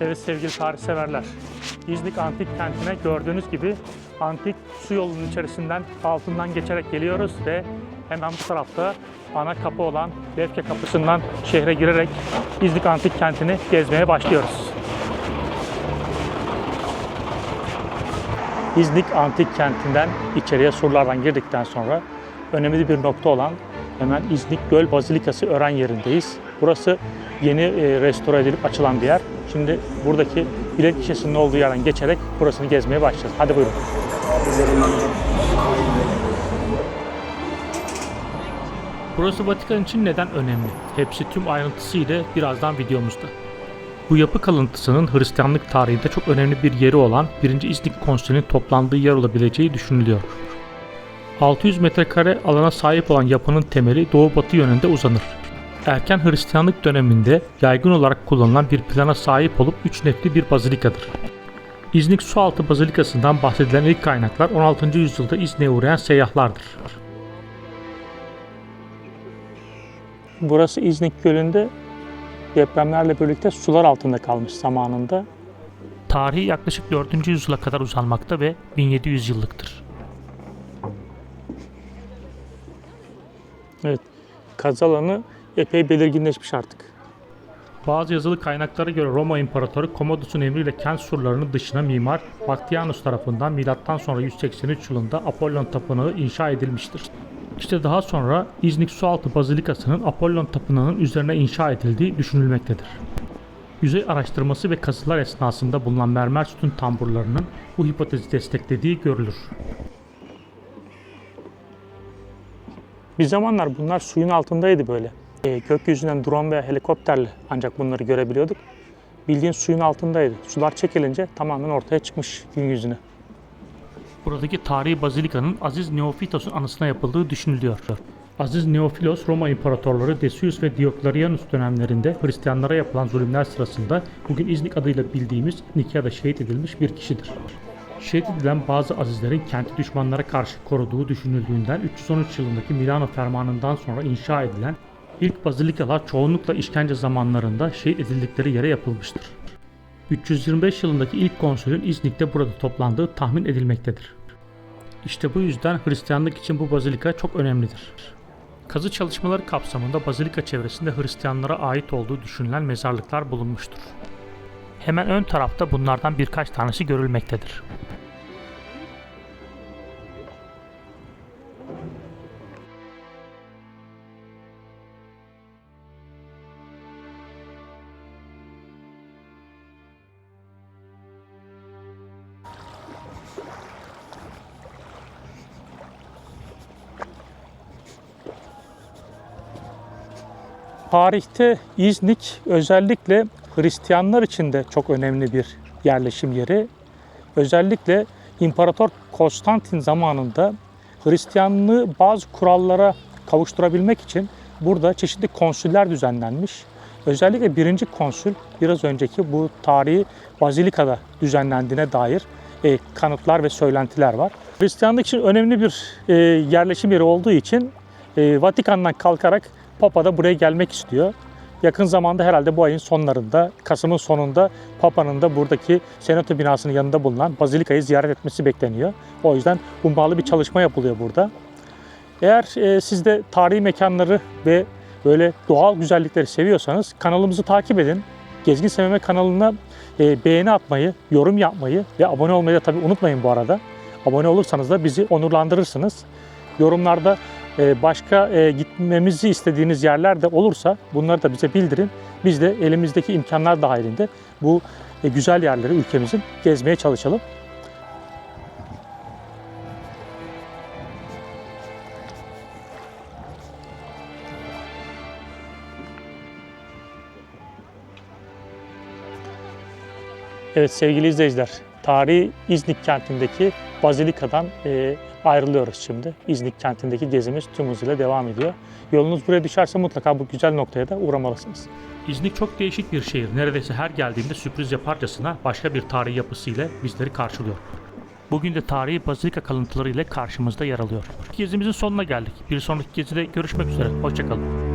Evet sevgili tarih severler. İznik Antik Kenti'ne gördüğünüz gibi antik su yolunun içerisinden altından geçerek geliyoruz ve hemen bu tarafta ana kapı olan Lefke Kapısı'ndan şehre girerek İznik Antik Kenti'ni gezmeye başlıyoruz. İznik Antik Kenti'nden içeriye surlardan girdikten sonra önemli bir nokta olan hemen İznik Göl Bazilikası öğren yerindeyiz. Burası yeni e, restore edilip açılan bir yer. Şimdi buradaki bilet kişisinin olduğu yerden geçerek burasını gezmeye başlayacağız. Hadi buyurun. Burası Vatikan için neden önemli? Hepsi tüm ayrıntısıyla birazdan videomuzda. Bu yapı kalıntısının Hristiyanlık tarihinde çok önemli bir yeri olan 1. İznik Konseyinin toplandığı yer olabileceği düşünülüyor. 600 metrekare alana sahip olan yapının temeli doğu-batı yönünde uzanır. Erken Hristiyanlık döneminde yaygın olarak kullanılan bir plana sahip olup üç nefli bir bazilikadır. İznik Sualtı Bazilikası'ndan bahsedilen ilk kaynaklar 16. yüzyılda İznik'e uğrayan seyyahlardır. Burası İznik Gölü'nde depremlerle birlikte sular altında kalmış zamanında. Tarihi yaklaşık 4. yüzyıla kadar uzanmakta ve 1700 yıllıktır. Evet, kaz alanı epey belirginleşmiş artık. Bazı yazılı kaynaklara göre Roma İmparatoru Commodus'un emriyle kent surlarının dışına mimar Baktianus tarafından milattan sonra 183 yılında Apollon Tapınağı inşa edilmiştir. İşte daha sonra İznik Sualtı Bazilikası'nın Apollon Tapınağı'nın üzerine inşa edildiği düşünülmektedir. Yüzey araştırması ve kazılar esnasında bulunan mermer sütun tamburlarının bu hipotezi desteklediği görülür. Bir zamanlar bunlar suyun altındaydı böyle. E, gökyüzünden drone veya helikopterle ancak bunları görebiliyorduk. Bildiğin suyun altındaydı. Sular çekilince tamamen ortaya çıkmış gün yüzüne. Buradaki tarihi bazilikanın Aziz Neofitos'un anısına yapıldığı düşünülüyor. Aziz Neofilos Roma imparatorları Decius ve Diokletianus dönemlerinde Hristiyanlara yapılan zulümler sırasında bugün İznik adıyla bildiğimiz Nikea'da şehit edilmiş bir kişidir. Şehit edilen bazı azizlerin kenti düşmanlara karşı koruduğu düşünüldüğünden 313 yılındaki Milano Fermanı'ndan sonra inşa edilen ilk bazilikalar çoğunlukla işkence zamanlarında şehit edildikleri yere yapılmıştır. 325 yılındaki ilk konsülün İznik'te burada toplandığı tahmin edilmektedir. İşte bu yüzden Hristiyanlık için bu bazilika çok önemlidir. Kazı çalışmaları kapsamında bazilika çevresinde Hristiyanlara ait olduğu düşünülen mezarlıklar bulunmuştur. Hemen ön tarafta bunlardan birkaç tanesi görülmektedir. Tarihte İznik özellikle Hristiyanlar için de çok önemli bir yerleşim yeri. Özellikle İmparator Konstantin zamanında Hristiyanlığı bazı kurallara kavuşturabilmek için burada çeşitli konsüller düzenlenmiş. Özellikle birinci konsül biraz önceki bu tarihi bazilikada düzenlendiğine dair e, kanıtlar ve söylentiler var. Hristiyanlık için önemli bir e, yerleşim yeri olduğu için e, Vatikan'dan kalkarak Papa da buraya gelmek istiyor. Yakın zamanda herhalde bu ayın sonlarında, Kasım'ın sonunda Papa'nın da buradaki Senato binasının yanında bulunan Bazilika'yı ziyaret etmesi bekleniyor. O yüzden ummalı bir çalışma yapılıyor burada. Eğer e, siz de tarihi mekanları ve böyle doğal güzellikleri seviyorsanız kanalımızı takip edin. Gezgin Sevme kanalına e, beğeni atmayı, yorum yapmayı ve abone olmayı da tabii unutmayın bu arada. Abone olursanız da bizi onurlandırırsınız. Yorumlarda başka e, gitmemizi istediğiniz yerler de olursa bunları da bize bildirin. Biz de elimizdeki imkanlar dahilinde bu e, güzel yerleri ülkemizin gezmeye çalışalım. Evet sevgili izleyiciler, tarihi İznik kentindeki Bazilika'dan e, ayrılıyoruz şimdi. İznik kentindeki gezimiz tüm hızıyla devam ediyor. Yolunuz buraya düşerse mutlaka bu güzel noktaya da uğramalısınız. İznik çok değişik bir şehir. Neredeyse her geldiğimde sürpriz yaparcasına başka bir tarihi yapısıyla bizleri karşılıyor. Bugün de tarihi bazilika kalıntıları ile karşımızda yer alıyor. Gezimizin sonuna geldik. Bir sonraki gezide görüşmek üzere. Hoşçakalın.